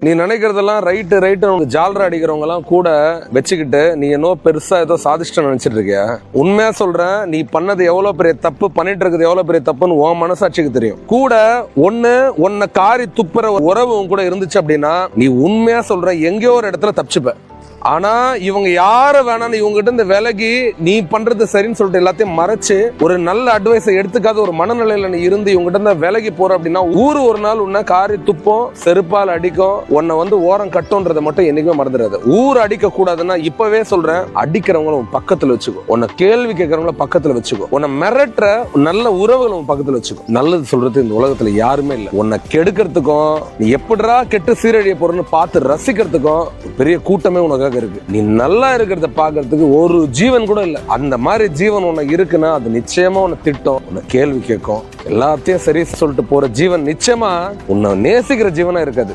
நீ நினைக்கிறதெல்லாம் right right உனக்கு ஜாலரா அடிக்கிறவங்க கூட வச்சுக்கிட்டு நீ என்னோ பெருசா ஏதோ சாதிச்சிட்ட நினைச்சிட்டு இருக்கிய? உண்மையா சொல்றேன் நீ பண்ணது எவ்வளவு பெரிய தப்பு பண்ணிட்டு இருக்கிறது எவ்வளவு பெரிய தப்புன்னு உன் மனசாட்சிக்கு தெரியும். கூட ஒன்னு உன்னை காரி துப்புற உறவு உன் கூட இருந்துச்சு அப்படின்னா நீ உண்மையா சொல்ற எங்கேயோ ஒரு இடத்துல தப்பிச்சுப்ப. ஆனா இவங்க யார வேணாலும் இவங்க கிட்ட இந்த விலகி நீ பண்றது சரின்னு சொல்லிட்டு எல்லாத்தையும் மறைச்சு ஒரு நல்ல அட்வைஸை எடுத்துக்காத ஒரு மனநிலையில நீ இருந்து இவங்க கிட்ட இருந்து விலகி போற அப்படின்னா ஊர் ஒரு நாள் உன்னை காரி துப்பம் செருப்பால் அடிக்கும் உன்னை வந்து ஓரம் கட்டும்ன்றதை மட்டும் என்னைக்குமே மறந்துடாது. ஊர் அடிக்க கூடாதுன்னா இப்பவே சொல்றேன் அடிக்கிறவங்கள உன் பக்கத்துல வச்சுக்கோ. உன்னை கேள்வி கேட்கறவங்கள பக்கத்துல வச்சுக்கோ. உன்னை மிரட்டுற நல்ல உறவுகளை உன் பக்கத்துல வச்சுக்கோ. நல்லது சொல்றது இந்த உலகத்துல யாருமே இல்லை. உன்னை கெடுக்கிறதுக்கும் நீ எப்படிடா கெட்டு சீரழிய போறன்னு பார்த்து ரசிக்கிறதுக்கும் பெரிய கூட்டமே உனக்காக இருக்கு. நீ நல்லா இருக்கிறத பாக்குறதுக்கு ஒரு ஜீவன் கூட இல்லை. அந்த மாதிரி ஜீவன் உனக்கு இருக்குன்னா அது நிச்சயமா உன்னை திட்டம் உன்னை கேள்வி கேட்கும். எல்லாத்தையும் சரி சொல்லிட்டு போற ஜீவன் நிச்சயமா உன்னை நேசிக்கிற ஜீவனா இருக்காது.